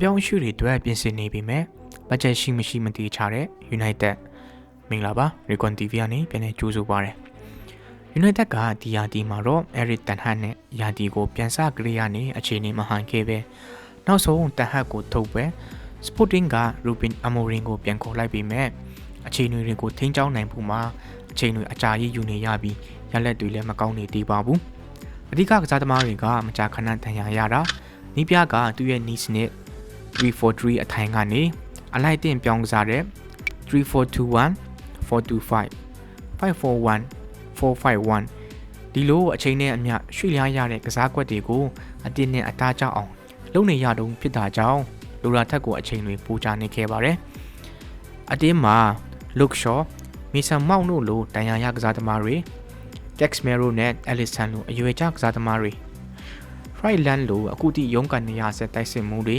ပြောင်းအရွှေ့တွေအတွက်ပြင်ဆင်နေပြီမဲ့ဘတ်ဂျက်ရှိမရှိမတိချတဲ့ United မင်္ဂလာပါ Recon TV ကနေပြန်လည်ကြိုးဆိုပါရစေ United ကဒီယာတီမှာတော့ Eric Ten Hag နဲ့ယာတီကိုပြန်စကလေးရနေအခြေအနေမဟန်ခဲ့ပဲနောက်ဆုံး Ten Hag ကိုထုတ်ပဲ Sporting က Ruben Amorim ကိုပြန်ခေါ်လိုက်ပြီးမဲ့အခြေအနေတွေကိုထိန်းချောင်းနိုင်ဖို့မှာအချိန်တွေအကြာကြီးယူနေရပြီးရလက်တွေလည်းမကောင်းနေသေးပါဘူးအဓိကကစားသမားတွေကမကြာခဏတန်ရာရတာနီးပြကသူ့ရဲ့ needs နဲ့ 343အထိုင်ကနေအလိုက်တင်ပြောင်းကစားတဲ့3421 425 541 451ဒီလိုအချိန်နဲ့အမျှရွှေ့လျားရတဲ့ကစားကွက်တွေကိုအတင်းနဲ့အသားကျအောင်လုပ်နေရတုံးဖြစ်တာကြောင့်လိုရာထက်ကိုအချိန်တွေပိုချနေခဲ့ပါတယ်အတင်းမှာ Luke Shaw မီဆန်မောက်တို့လိုတန်ရာရကစားသမားတွေ Tex Mero နဲ့ Alisson လိုအရွယ်ချကစားသမားတွေ Friedland လိုအခုထိရုံးကန်နေရဆက်တိုက်စစ်မှုတွေ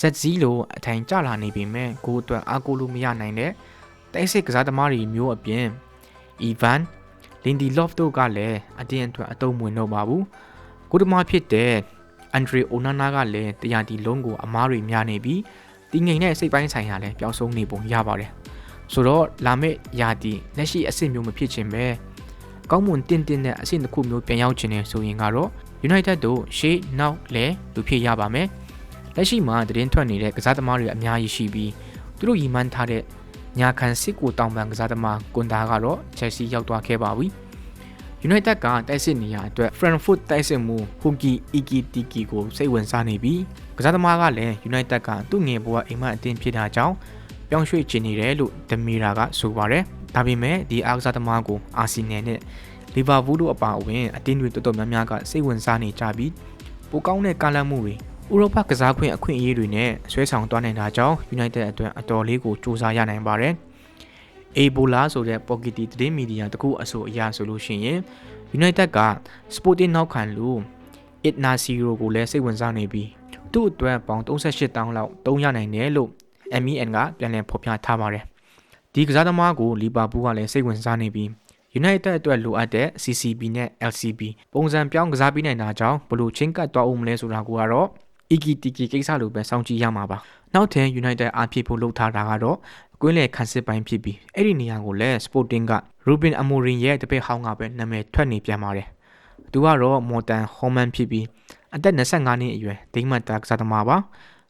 ZZ လိုအထိုင်ကျလာနေပြီမဲ့ကိုအတွက်အားကိုးလို့မရနိုင်တဲ့တိုက်စစ်ကစားသမားတွေမျိုးအပြင် Ivan Lindelof တို့ကလည်းအတင်းအတွက်အတုံးမဝင်တော့ပါဘူးကိုတမဖြစ်တဲ့အန်ဒရီအိုနာနာကလည်းတရားဒီလုံးကိုအမားတွေများနေပြီးတီငိန်တဲ့စိတ်ပိုင်းဆိုင်ရာလည်းပျောက်ဆုံးနေပုံရပါတယ်ဆိုတော့လာမယ့်ယာတီလက်ရှိအဆင့်မျိုးမဖြစ်ချင်ပဲကောင်းမွန်တင်းတင်းတဲ့အဆင့်တစ်ခုမျိုးပြန်ရောက်ချင်နေဆိုရင်ကတော့ United တို့ရှေ့နောက်လဲလူဖြစ်ရပါမယ် လက်ရှိမှာတည်င်းထွက်နေတဲ့ကစားသမားတွေအများကြီးရှိပြီးသူတို့ရည်မှန်းထားတဲ့ညာခံစစ်ကိုတောင်ပန်ကစားသမားကွန်ဒါကတော့ Chelsea ရောက်သွားခဲ့ပါပြီ။ United ကတိုက်စစ်နေရအတွက် Frankfurt တိုက်စစ်မှု Hunki Ikitiki ကိုစိတ်ဝင်စားနေပြီးကစားသမားကလည်း United ကသူ့ငယ်ဘဝအိမ်မအတင်းဖြစ်တာကြောင့်ပြောင်းရွှေ့ချင်နေတယ်လို့ Demira ကဆိုပါတယ်။ဒါပေမဲ့ဒီအားကစားသမားကို Arsenal နဲ့ Liverpool တို့အပါအဝင်အတင်းတွေတော်တော်များများကစိတ်ဝင်စားနေကြပြီးပိုကောင်းတဲ့ကာလမှုတွေ ဥရောပကစားခွင့်အခွင့်အရေးတွေနဲ့ဆွဲဆောင်သွားနိုင်တာကြောင့် United အတွက်အတော်လေးကိုစူးစမ်းရနိုင်ပါတယ်။ Ebola ဆိုတဲ့ Pocket သတင်းမီဒီယာတခုအဆိုအရဆိုလို့ရှိရင် United က Sporting နောက်ခံလူ Itna Siro ကိုလည်းစိတ်ဝင်စားနေပြီးသူ့အတွက်ပေါင်38တောင်းလောက်တုံးရနိုင်တယ်လို့ MEN ကပြန်လည်ဖော်ပြထားပါတယ်။ဒီကစားသမားကိုလီဗာပူးကလည်းစိတ်ဝင်စားနေပြီး United အတွက်လိုအပ်တဲ့ CCB နဲ့ LCB ပုံစံပြောင်းကစားပေးနိုင်တာကြောင့်ဘလို့ချင်းကတ်သွားအောင်မလဲဆိုတာကတော့ Iki Tiki ကိစ္စလိုပဲစောင့်ကြည့်ရမှာပါနောက်ထပ် United အားဖြည့်ဖို့လှုပ်ထားတာကတော့ကွင်းလေခန်းစစ်ပိုင်းဖြစ်ပြီးအဲ့ဒီနေရာကိုလည်း Sporting က Ruben Amorim ရဲ့တပည့်ဟောင်းကပဲနာမည်ထွက်နေပြန်ပါတယ်သူကတော့ Morton Homan ဖြစ်ပြီးအသက်25နှစ်အရွယ်ဒိန်းမတ်တာကစားသမားပါ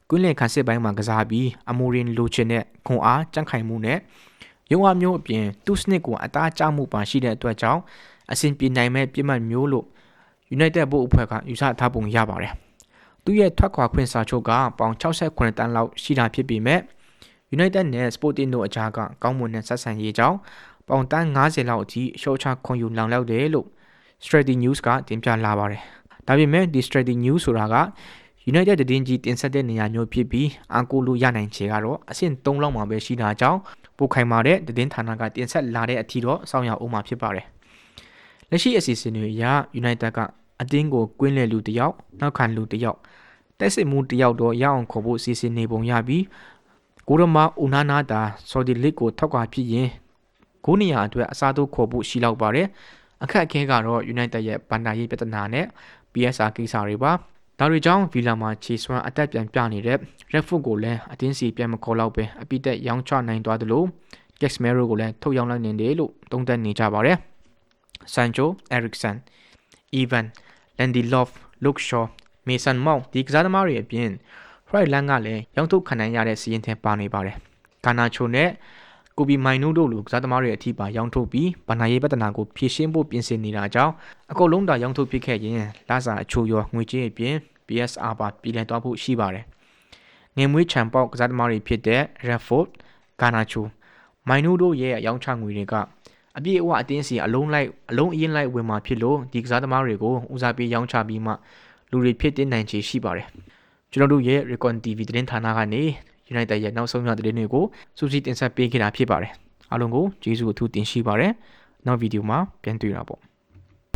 ကွင်းလေခန်းစစ်ပိုင်းမှာကစားပြီး Amorim လိုချင်တဲ့ခွန်အားကြန့်ခိုင်မှုနဲ့ရုံအားမျိုးအပြင်သူ့စနစ်ကိုအသားကျမှုပါရှိတဲ့အတွက်ကြောင့်အဆင်ပြေနိုင်မဲ့ပြစ်မှတ်မျိုးလို့ United ဘုတ်အဖွဲ့ကယူဆထားပုံရပါတယ် သူ့ရဲ့ထွက်ခွာခွင့်စာချုပ်ကပေါင်68တန်းလောက်ရှိတာဖြစ်ပေမဲ့ United နဲ့ Sporting တို့အကြားကကောင်းမွန်တဲ့ဆက်ဆံရေးကြောင့်ပေါင်တန်း90လောက်အထိရှော့ချခွန်ယူလောင်လောက်တယ်လို့ Strategy News ကတင်ပြလာပါတယ်။ဒါပေမဲ့ဒီ Strategy News ဆိုတာက United တည်င်းကြီးတင်ဆက်တဲ့နေရာမျိုးဖြစ်ပြီးအာကိုလိုရနိုင်ချေကတော့အဆင့်3လောက်မှာပဲရှိတာကြောင့်ပိုခိုင်မာတဲ့တည်င်းဌာနကတင်ဆက်လာတဲ့အထီတော့စောင့်ရအောင်မှာဖြစ်ပါတယ်။လက်ရှိအစီအစဉ်တွေအရ United က အတင်းကိုကွင်းလေလူတယောက်နောက်ခံလူတယောက်တက်စစ်မှုတယောက်တော့ရအောင်ခေါ်ဖို့စီစဉ်နေပုံရပြီးကိုရမဦးနာနာတာဆော်ဒီလစ်ကိုထောက်ခွာဖြစ်ရင်ကိုနေရအတွက်အစားထိုးခေါ်ဖို့ရှိလောက်ပါတယ်အခက်အခဲကတော့ United ရဲ့ဘန်ဒါရေးပြဿနာနဲ့ PSR ကိစ္စတွေပါဒါတွေကြောင့်ဗီလာမှာခြေစွမ်းအသက်ပြန်ပြနေတဲ့ Redfoot ကိုလည်းအတင်းစီပြန်မခေါ်တော့ပဲအပိတက်ရောင်းချနိုင်သွားတယ်လို့ Casemiro ကိုလည်းထုတ်ရောင်းလိုက်နေတယ်လို့သုံးသပ်နေကြပါတယ်။ Sancho, Eriksen, Ivan, Lindelof, Luke Shaw မေဆန်မောင်ဒီကစားသမားတွေအပြင်ဖရိုက်လန်ကလည်းရောင်းထုတ်ခံနိုင်ရတဲ့စီးရင်ထဲပါနေပါတယ်။ကာနာချိုနဲ့ကိုဘီမိုင်နူတို့လိုကစားသမားတွေအထိပါရောင်းထုတ်ပြီးဗနာရေးပဒနာကိုဖြည့်ရှင်းဖို့ပြင်ဆင်နေတာကြောင့်အကုန်လုံးသာရောင်းထုတ်ဖြစ်ခဲ့ရင်လာစာအချိုရောငွေကြေးအပြင် PSR ပါပြည်လည်သွားဖို့ရှိပါတယ်။ငွေမွေးချန်ပေါက်ကစားသမားတွေဖြစ်တဲ့ Redford, Garnacho, မိုင်နူတို့ရဲ့ရောင်းချငွေတွေက အပြည့်အဝအတင်းစီအလုံးလိုက်အလုံးအရင်လိုက်ဝင်มาဖြစ်လို့ဒီကစားသမားတွေကိုဦးစားပေးရောင်းချပြီးမှလူတွေဖြစ်တင်နိုင်ခြေရှိပါတယ်ကျွန်တော်တို့ရဲ့ Recon TV သတင်းဌာနကနေ United ရဲ့နောက်ဆုံးရသတင်းတွေကိုစူးစီးတင်ဆက်ပေးခဲ့တာဖြစ်ပါတယ်အားလုံးကိုကျေးဇူးအထူးတင်ရှိပါတယ်နောက်ဗီဒီယိုမှာပြန်တွေ့တာပေါ့